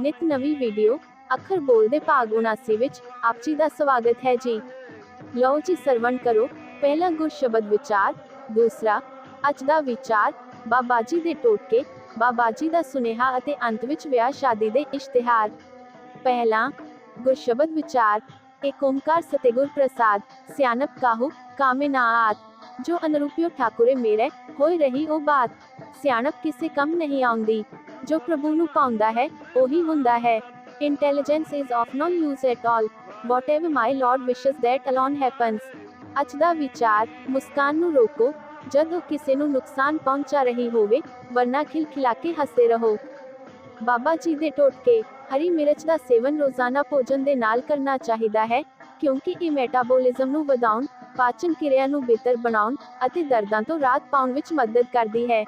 ਨਿਤ ਨਵੀਂ ਵੀਡੀਓ, ਅੱਖਰ ਬੋਲਦੇ ਭਾਗ 79 ਵਿੱਚ ਆਪ ਜੀ ਦਾ ਸਵਾਗਤ ਹੈ ਜੀ। ਲਓ ਜੀ ਸਰਵਣ ਕਰੋ। ਪਹਿਲਾ ਗੁਰ ਸ਼ਬਦ ਵਿਚਾਰ, ਦੂਸਰਾ, ਅੱਜ ਦਾ ਵਿਚਾਰ, ਬਾਬਾ ਜੀ ਦੇ ਟੋਟਕੇ, ਬਾਬਾ ਜੀ ਦਾ ਸੁਨੇਹਾ ਅਤੇ ਅੰਤ ਵਿੱਚ ਵਿਆਹ ਸ਼ਾਦੀ ਦੇ ਇਸ਼ਤਿਹਾਰ। ਪਹਿਲਾ ਗੁਰ ਸ਼ਬਦ ਵਿਚਾਰ, ਏਕ ਓੰਕਾਰ ਸਤਿਗੁਰ ਪ੍ਰਸਾਦ, ਸਿਆਨਪ ਕਾਹੂ, ਕਾਮੇ ਨਾ ਆਤ ਜੋ ਅਨਰੂਪਿਓ ਠਾਕੁਰੇ ਮੇਰੇ ਹੋਈ ਰਹੀ ਉਹ ਬਾਤ ਸਿਆਣਪ ਕਿਸੇ ਕੰਮ ਨਹੀਂ ਆਉਂਦੀ ਜੋ ਪ੍ਰਭੂ ਨੂੰ ਪਾਉਂਦਾ ਹੈ ਉਹੀ ਹੁੰਦਾ ਹੈ intelligence is of no use at all. Whatever my lord wishes that alone happens. ਅੱਜ ਦਾ ਵਿਚਾਰ ਮੁਸਕਾਨ ਨੂੰ ਰੋਕੋ ਜਦ ਉਹ ਕਿਸੇ ਨੂੰ ਨੁਕਸਾਨ ਪਹੁੰਚਾ ਰਹੀ ਹੋਵੇ ਵਰਨਾ ਖਿਲਖਿਲਾ ਕੇ ਹੱਸਦੇ ਰਹੋ ਬਾਬਾ ਜੀ ਦੇ ਟੋਟਕੇ ਹਰੀ ਮਿਰਚ ਦਾ ਸੇਵਨ ਰੋਜ਼ਾਨਾ ਭੋਜਨ ਦੇ ਨਾਲ ਕਰਨਾ ਚਾਹੀਦਾ ਹੈ ਕਿਉਂਕਿ ਇਹ ਮੈਟਾਬੋਲਿਜ਼ਮ ਨੂੰ ਵਧਾਉਣ ਪਾਚਨ ਕਿਰਿਆ ਨੂੰ ਬਿਹਤਰ ਬਣਾਉਣ ਅਤੇ ਦਰਦਾਂ ਤੋਂ ਰਾਹਤ ਪਾਉਣ ਵਿੱਚ ਮਦਦ ਕਰਦੀ ਹੈ।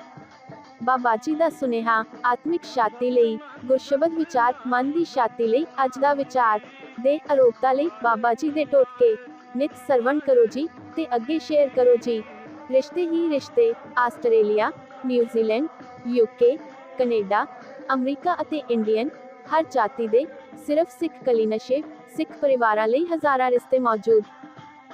ਬਾਬਾ ਜੀ ਦਾ ਸੁਨੇਹਾ, ਆਤਮਿਕ ਸ਼ਾਂਤੀ ਲਈ, ਗੁਰਸ਼ਬਦ ਵਿਚਾਰ, ਮਨ ਦੀ ਸ਼ਾਂਤੀ ਲਈ, ਅੱਜ ਦਾ ਵਿਚਾਰ ਦੇ ਅਰੋਗਤਾ ਲਈ ਬਾਬਾ ਜੀ ਦੇ ਟੋਟਕੇ। ਨਿਤ ਸਰਵਣ ਕਰੋ ਜੀ ਤੇ ਅੱਗੇ ਸ਼ੇਅਰ ਕਰੋ ਜੀ। ਰਿਸ਼ਤੇ ਹੀ ਰਿਸ਼ਤੇ, Australia New Zealand UK Canada, America ਅਤੇ ਇੰਡੀਅਨ, ਹਰ ਜਾਤੀ ਦੇ ਸਿਰਫ ਸਿੱਖ ਕਲੀਨਸ਼ੇ ਸਿੱਖ ਪਰਿਵਾਰਾਂ ਲਈ ਹਜ਼ਾਰਾਂ ਰਿਸ਼ਤੇ ਮੌਜੂਦ।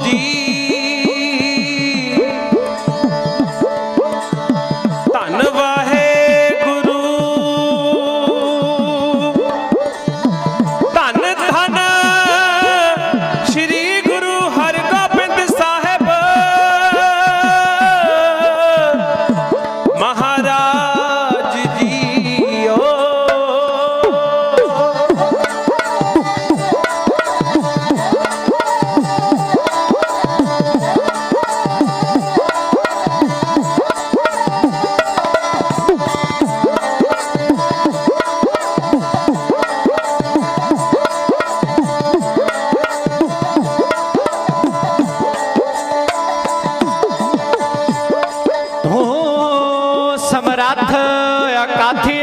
ਜੀ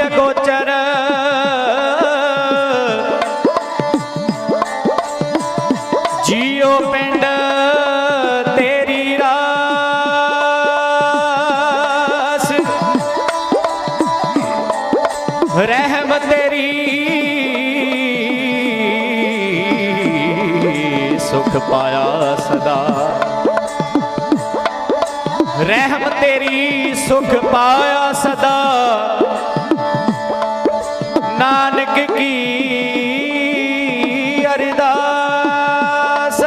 ਗੋਚਰ ਜੀਓ ਪਿੰਡ ਤੇਰੀ ਰਾਸ ਰਹਿਮ ਤੇਰੀ ਸੁਖ ਪਾਇਆ ਸਦਾ ਰਹਿਮ ਤੇਰੀ ਸੁਖ ਪਾਇਆ ਸਦਾ ਅਰਦਾਸ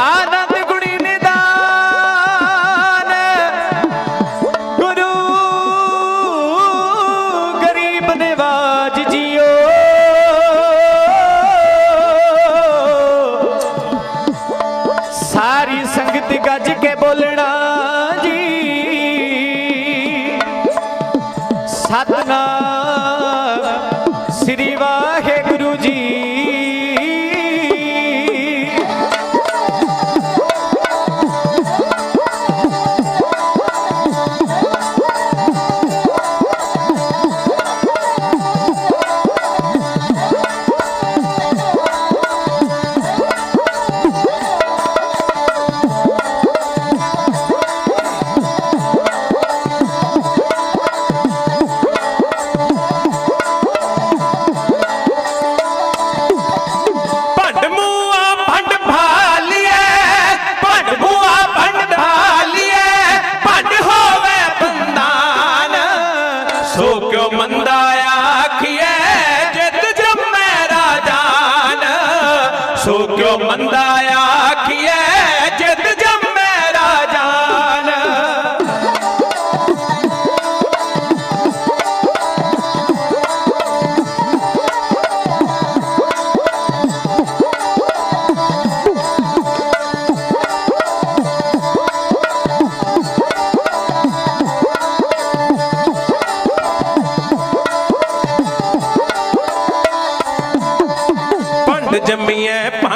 ਆਨੰਦ ਗੁਣੀ ਨਿਦਾਨ। ਗੁਰੂ ਗਰੀਬ ਨਿਵਾਜ ਜੀਓ। ਸਾਰੀ ਸੰਗਤ ਗੱਜ ਕੇ ਬੋਲਣਾ ਜੀ। ਸਤਨਾਮ ਕਿਉ ਮੰਦਾ ਆਖੀਏ ਜਿਤ ਜੰਮੈ ਰਾਜਾਨ।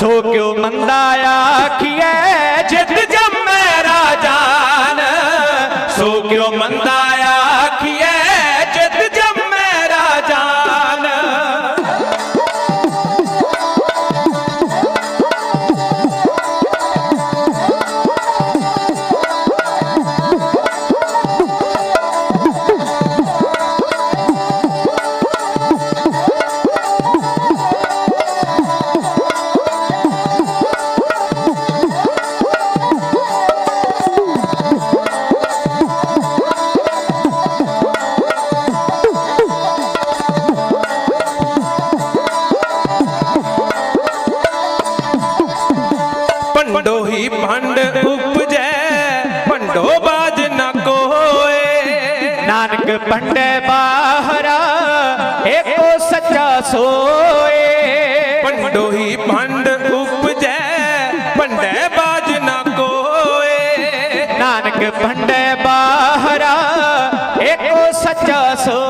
ਸੋ ਕਿਉ ਮੰਦਾ ਆਖੀਏ ਜਿਤ ਬਾਜ ਨ ਕੋਏ। ਨਾਨਕ ਪੰਡੇ ਬਾਹਰਾ ਏਕੋ ਸੱਚਾ ਸੋਏ। ਭੰਡੋ ਹੀ ਭੰਡ ਉਪਜੈ ਭੰਡੈ ਬਾਜ ਨ ਕੋਏ। ਨਾਨਕ ਪੰਡੇ ਬਾਹਰਾ ਏਕੋ ਸੱਚਾ ਸੋਏ।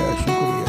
ਸ਼ੁਕਰੀਆ